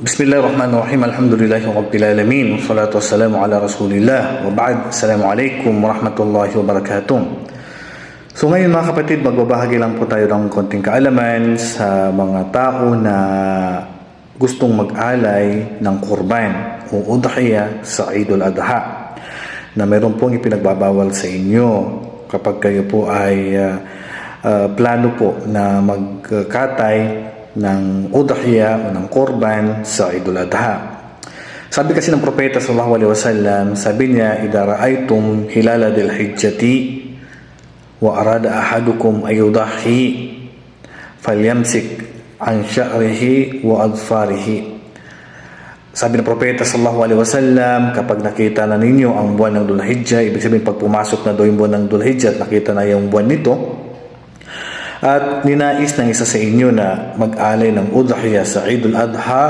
Bismillahirrahmanirrahim. Alhamdulillahi rabbil alamin. Wassalatu wassalamu ala Rasulillah. Wa ba'd. Assalamu alaikum warahmatullahi wabarakatuh. So ngayon mga kapatid, magbabahagi lang po tayo ng konting kaalaman sa mga tao na gustong mag-alay ng kurban o udhiya sa Idul Adha na meron pong ipinagbabawal sa inyo kapag kayo po ay uh, uh, plano po na magkatay ng udhiya o ng kurban sa Eid al-Adha. Sabi kasi ng propeta sallallahu alaihi wasallam, sabi niya, "Idza ra'aytum hilala dil hijjati wa arada ahadukum ay yudahi falyamsik an sya'rihi wa adfarihi." Sabi ng propeta sallallahu alaihi wasallam, kapag nakita na ninyo ang buwan ng Dhul-Hijjah, ibig sabihin pag pumasok na daw yung buwan ng Dhul-Hijjah at nakita na yung buwan nito, at ninais ng isa sa inyo na mag-alay ng udhiya sa Eid al-Adha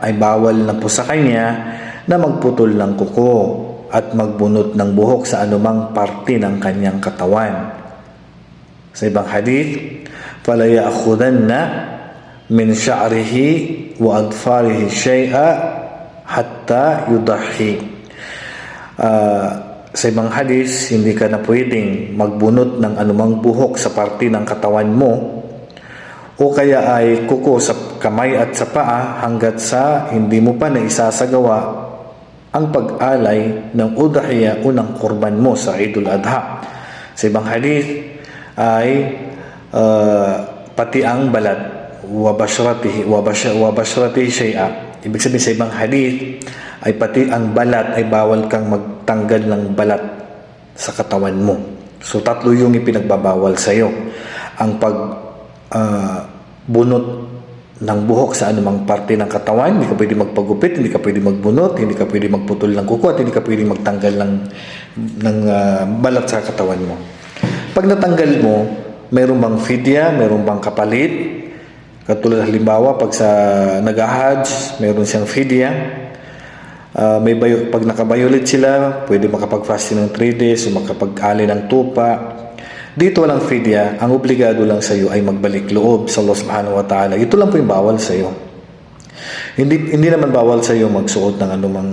ay bawal na po sa kanya na magputol ng kuko at magbunot ng buhok sa anumang parte ng kanyang katawan. Sa ibang hadith, فَلَا يَأْخُذَنَّ مِنْ شَعْرِهِ وَأَدْفَارِهِ شَيْئًا حَتَّى يُضَحِّي Ah, sa ibang hadis, hindi ka na pwedeng magbunot ng anumang buhok sa parte ng katawan mo o kaya ay kuko sa kamay at sa paa hanggat sa hindi mo pa na isasagawa ang pag-alay ng udhiya o ng kurban mo sa Idul Adha. Sa ibang hadith ay ah, pati ang balat wa bashratihi wa bashratihi shay'a. Ibig sabihin sa ibang hadith ay pati ang balat ay bawal kang magtanggal ng balat sa katawan mo. So tatlo yung ipinagbabawal sa iyo. Ang pag ah, bunot ng buhok sa anumang parte ng katawan, hindi ka pwede magpagupit, hindi ka pwede magbunot, hindi ka pwede magputol ng kuko at hindi ka pwede magtanggal ng ng ah, balat sa katawan mo. Pag natanggal mo, mayroong bang fidya, mayroong bang kapalit? Katulad halimbawa, pag sa nag-hajj, mayroon siyang fidya. Ah, may bayo, pag nakabayulit sila, pwede makapag-fasting ng 3 days o makapag-ali ng tupa. Dito walang fidya, ang obligado lang sa iyo ay magbalik loob sa Allah subhanahu wa ta'ala. Ito lang po yung bawal sa iyo. Hindi, hindi naman bawal sa iyo magsuot ng anumang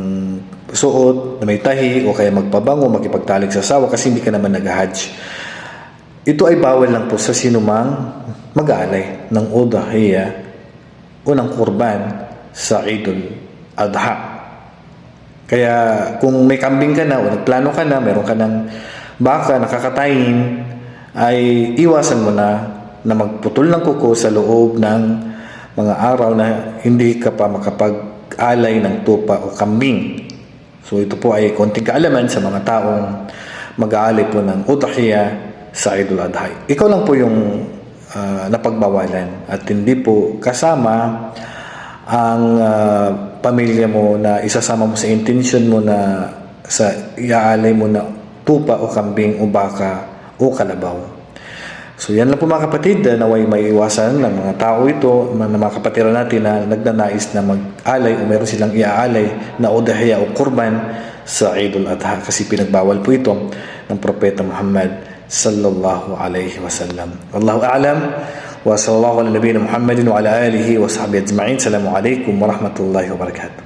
suot na may tahi o kaya magpabango, makipagtalik sa sawa kasi hindi ka naman nag-hajj. Ito ay bawal lang po sa sinumang mag-aalay ng udhiya o ng kurban sa Idul Adha. Kaya kung may kambing ka na o nagplano ka na, meron ka ng baka nakakatayin, ay iwasan mo na na magputol ng kuko sa loob ng mga araw na hindi ka pa makapag-alay ng tupa o kambing. So ito po ay konting kaalaman sa mga taong mag-aalay po ng udhiya sa Idul Adha. Ikaw lang po yung ah, napagbawalan at hindi po kasama ang ah, pamilya mo na isasama mo sa intention mo na sa iaalay mo na tupa o kambing o baka o kalabaw. So yan lang po mga kapatid, na naway may iwasan ng mga tao ito, ng mga kapatiran natin na nagnanais na mag-alay o meron silang iaalay na udhiya o kurban sa Idul Adha kasi pinagbawal po ito ng Propeta Muhammad sallallahu alaihi wasallam. Wallahu a'lam wa sallallahu ala nabiyina Muhammadin wa ala alihi wa sahbihi ajma'in. Assalamu alaikum wa rahmatullahi wa barakatuh.